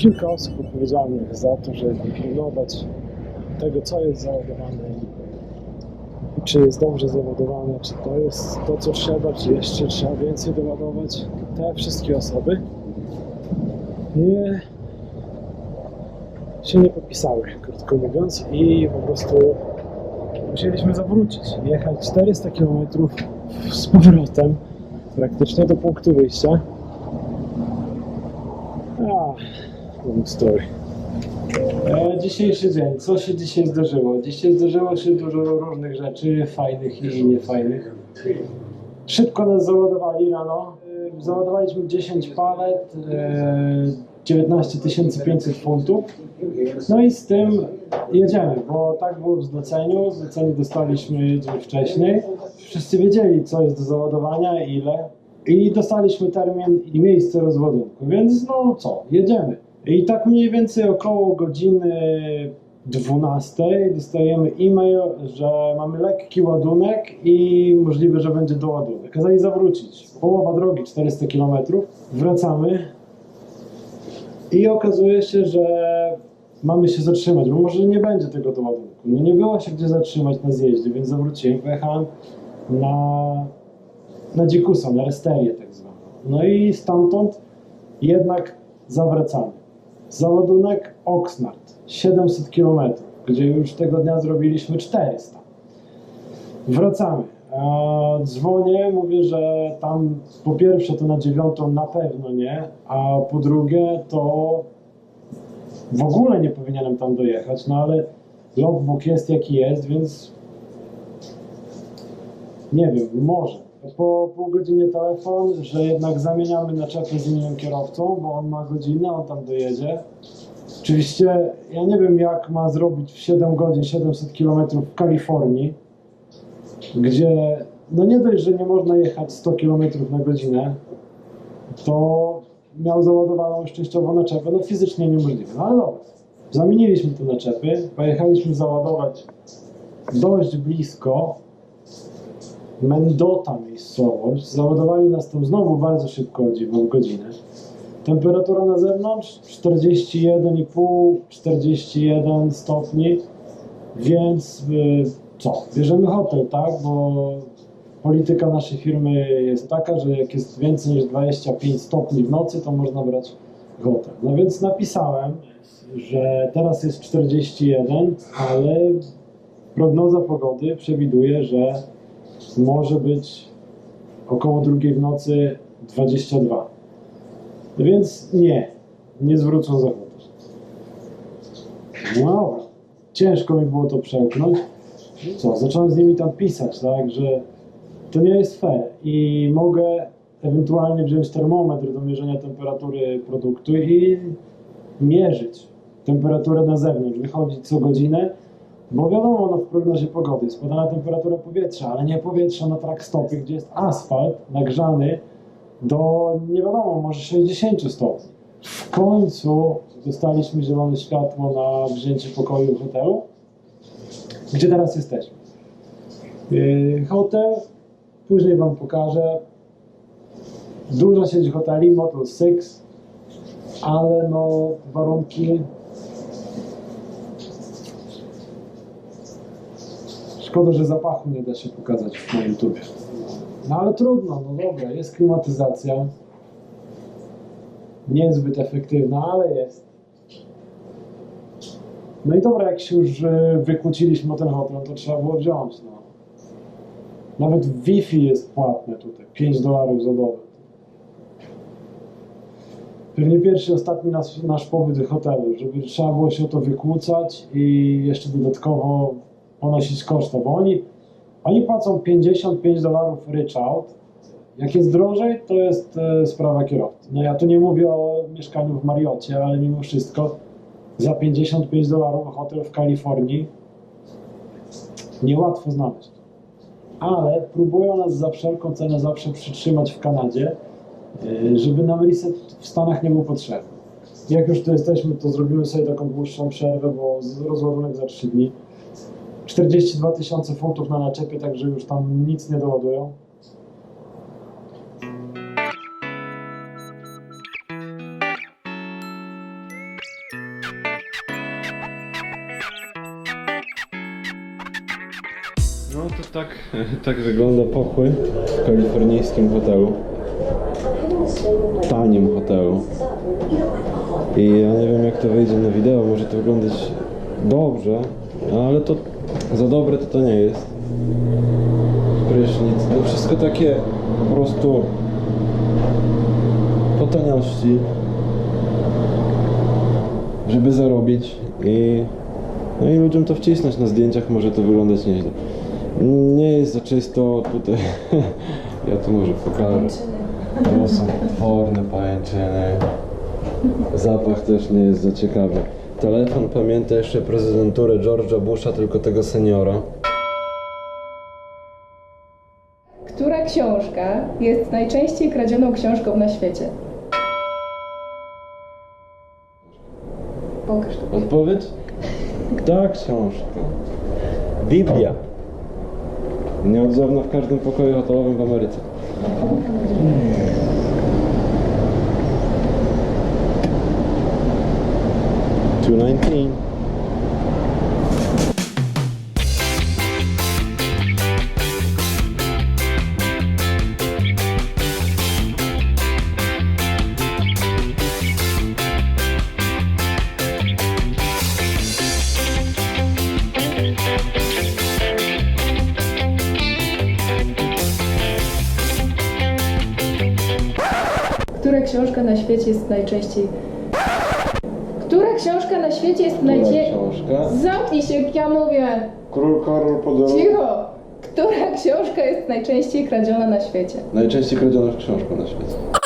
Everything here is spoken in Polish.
kilka osób odpowiedzialnych za to, żeby pilnować tego, co jest załadowane i czy jest dobrze załadowane, czy to jest to, co trzeba, czy jeszcze trzeba więcej doładować. Te wszystkie osoby nie się nie popisały, krótko mówiąc, i po prostu musieliśmy zawrócić, jechać 400 km z powrotem praktycznie do punktu wyjścia. Long story. E, dzisiejszy dzień. Co się dzisiaj zdarzyło? Dzisiaj zdarzyło się dużo różnych rzeczy, fajnych i niefajnych. Szybko nas załadowali rano. E, Załadowaliśmy 10 palet, e, 19 500 funtów. No i z tym jedziemy, bo tak było w zleceniu. Zlecenie dostaliśmy dzień wcześniej. Wszyscy wiedzieli, co jest do załadowania, ile. I dostaliśmy termin i miejsce rozładunku, więc no co, jedziemy. I tak mniej więcej około godziny 12 dostajemy e-mail, że mamy lekki ładunek i możliwe, że będzie doładunek. Kazali zawrócić. Połowa drogi 400 km. Wracamy i okazuje się, że mamy się zatrzymać, bo może nie będzie tego doładunku. No nie było się gdzie zatrzymać na zjeździe, więc zawróciłem, pojechałem na, na dzikusa, na resterię tak zwaną. No i stamtąd jednak zawracamy. Załadunek Oxnard, 700 km, gdzie już tego dnia zrobiliśmy 400. Wracamy. E, Dzwonię, mówię, że tam po pierwsze to na dziewiątą na pewno nie, a po drugie to w ogóle nie powinienem tam dojechać, no ale logbook jest jaki jest, więc nie wiem, może. Po pół godzinie telefon, że jednak zamieniamy naczepę z innym kierowcą, bo on ma godzinę, on tam dojedzie. Oczywiście ja nie wiem jak ma zrobić w 7 godzin 700 km w Kalifornii, gdzie no nie dość, że nie można jechać 100 km na godzinę, to miał załadowaną szczęściowo naczepę, no fizycznie niemożliwe. No ale dobra, zamieniliśmy te naczepy, pojechaliśmy załadować dość blisko Mendota miejscowość, załadowali nas tam znowu bardzo szybko, o dziwo, w godzinę. Temperatura na zewnątrz 41,5, 41 stopni, więc y, co? Bierzemy hotel, tak? Bo polityka naszej firmy jest taka, że jak jest więcej niż 25 stopni w nocy, to można brać hotel. No więc napisałem, że teraz jest 41, ale prognoza pogody przewiduje, że może być około drugiej w nocy 22. Więc nie, nie zwrócą za hotel. No. Ciężko mi było to przełknąć. Co, zacząłem z nimi tam pisać, tak, że to nie jest fair i mogę ewentualnie wziąć termometr do mierzenia temperatury produktu i mierzyć temperaturę na zewnątrz, wychodzić co godzinę, bo wiadomo, no w prognozie pogody podana temperatura powietrza, ale nie powietrza na trackstopie, gdzie jest asfalt nagrzany do nie wiadomo, może 60 stopni. W końcu dostaliśmy zielone światło na wzięcie pokoju w hotelu, gdzie teraz jesteśmy. Yy, Hotel, później Wam pokażę. Dużo siedzi hoteli, Motel 6, ale no warunki Szkoda, że zapachu nie da się pokazać na YouTubie. No ale trudno, no dobra, jest klimatyzacja. Niezbyt efektywna, ale jest. No i dobra, jak się już e, wykłóciliśmy o ten hotel, to trzeba było wziąć. No. Nawet Wi-Fi jest płatne tutaj, 5 dolarów za dobę. Pewnie pierwszy, ostatni nasz, nasz pobyt w hotelu, żeby trzeba było się o to wykłócać i jeszcze dodatkowo ponosić koszta, bo oni, oni płacą 55 dolarów ryczałt. Jak jest drożej, to jest e, sprawa kierowcy. No ja tu nie mówię o mieszkaniu w Mariocie, ale mimo wszystko za 55 dolarów hotel w Kalifornii niełatwo znaleźć. Ale próbują nas za wszelką cenę zawsze przytrzymać w Kanadzie, e, żeby nam reset w Stanach nie był potrzebny. Jak już tu jesteśmy, to zrobimy sobie taką dłuższą przerwę, bo rozładunek za 3 dni. 42 tysiące funtów na naczepie, także już tam nic nie doładują. No to tak, tak wygląda pochły w kalifornijskim hotelu. Tanim hotelu. I ja nie wiem jak to wyjdzie na wideo, może to wyglądać dobrze, no, ale to za dobre to to nie jest. Prysznic, to wszystko takie po prostu po taniości, żeby zarobić i no i ludziom to wcisnąć na zdjęciach może to wyglądać nieźle. Nie jest za czysto tutaj. ja tu może pokażę. To są potworne pajęczyny. Zapach też nie jest za ciekawy. Telefon pamięta jeszcze prezydenturę George'a Busha, tylko tego seniora. Która książka jest najczęściej kradzioną książką na świecie? Pokaż to. Odpowiedź? Ta książka. Biblia. Nieodzowna w każdym pokoju hotelowym w Ameryce. Która książka na świecie jest najczęściej... Która książka na świecie jest najczęściej... książka? Zamknij się, jak ja mówię! Król Karol Podolski. Cicho! Która książka jest najczęściej kradziona na świecie? Najczęściej kradzioną książką na świecie.